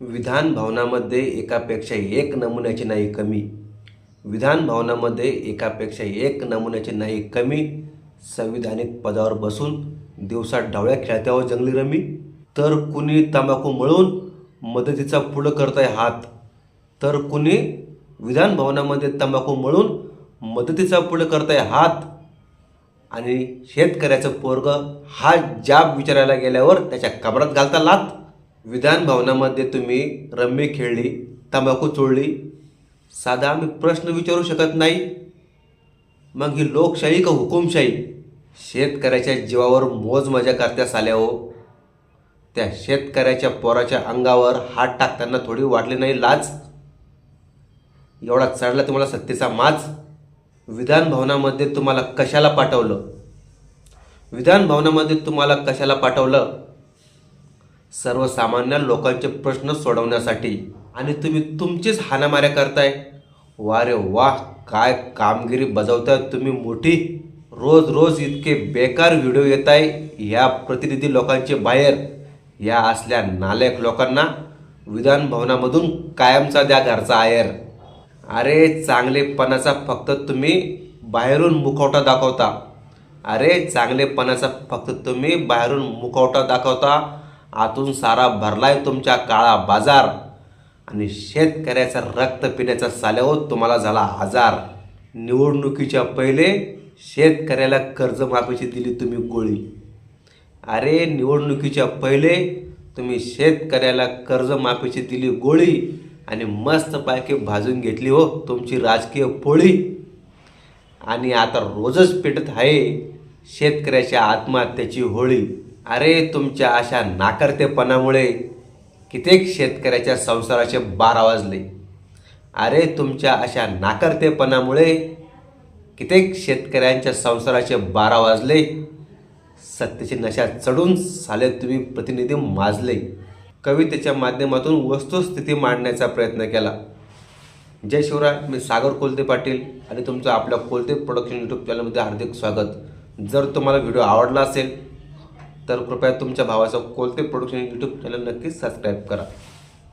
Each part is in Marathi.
विधान भवनामध्ये एकापेक्षा एक नमुन्याची नाही कमी. विधान भवनामध्ये एकापेक्षा एक नमुन्याची नाही कमी. संविधानिक पदावर बसून दिवसा ढवळ्या खेळत्यावर जंगली रमी. तर कुणी तंबाखू मळून मदतीचा पुढं करताय हात. तर कुणी विधान भवनामध्ये तंबाखू मळून मदतीचा पुढं करताय हात. आणि शेतकऱ्याचं पोरग हा जाब विचारायला गेल्यावर त्याच्या कबरात घालता लात. विधान भवनामध्ये तुम्ही रम्मी खेळली तंबाखू चोळली. साधा आम्ही प्रश्न विचारू शकत नाही. मग ही लोकशाही का हुकुमशाही? शेतकऱ्याच्या जीवावर मोज मजा करत्या साल्या हो. त्या शेतकऱ्याच्या पोराच्या अंगावर हात टाकताना थोडी वाटली नाही लाज? एवढा चढला तुम्हाला सत्तेचा माज? विधान भवनामध्ये तुम्हाला कशाला पाठवलं? विधान भवनामध्ये तुम्हाला कशाला पाठवलं? सर्वसामान्य लोकांचे प्रश्न सोडवण्यासाठी. आणि तुम्ही तुमचीच हाणामाऱ्या करताय. वा रे वा काय कामगिरी बजावताय तुम्ही मोठी. रोज रोज इतके बेकार व्हिडिओ येत आहे या प्रतिनिधी लोकांचे बाहेर या असल्या नालायक लोकांना विधान भवनामधून कायमचा द्या घरचा आयर अरे चांगलेपणाचा फक्त तुम्ही बाहेरून मुखवटा दाखवता. अरे चांगलेपणाचा फक्त तुम्ही बाहेरून मुखवटा दाखवता. आतून सारा भरलाय तुमच्या काळा बाजार. आणि शेतकऱ्याचं रक्त पिण्याचा साल्यावर तुम्हाला झाला आजार. निवडणुकीच्या पहिले शेतकऱ्याला कर्जमाफीची दिली तुम्ही गोळी. अरे निवडणुकीच्या पहिले तुम्ही शेतकऱ्याला कर्जमाफीची दिली गोळी आणि मस्तपैकी भाजून घेतली हो तुमची राजकीय पोळी. आणि आता रोजच पेटत आहे शेतकऱ्याच्या आत्महत्याची होळी. अरे तुमच्या अशा नाकर्तेपणामुळे कित्येक शेतकऱ्याच्या संसाराचे बारा वाजले अरे तुमच्या अशा नाकर्तेपणामुळे कित्येक शेतकऱ्यांच्या संसाराचे बारा वाजले सत्तेची नशा चढून साले तुम्ही प्रतिनिधी माजले. कवितेच्या माध्यमातून वस्तुस्थिती मांडण्याचा प्रयत्न केला. जय शिवराय मी सागर कोलते पाटील आणि तुमचं आपल्या कोलते प्रोडक्शन यूट्यूब चॅनलमध्ये हार्दिक स्वागत. जर तुम्हाला व्हिडिओ आवडला असेल तर कृपया तुमच्या भावाचं कोलते प्रोडक्शन यूट्यूब चॅनल नक्कीच सबस्क्राईब करा.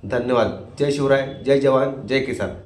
धन्यवाद. जय शिवराय जय जवान जय किसान.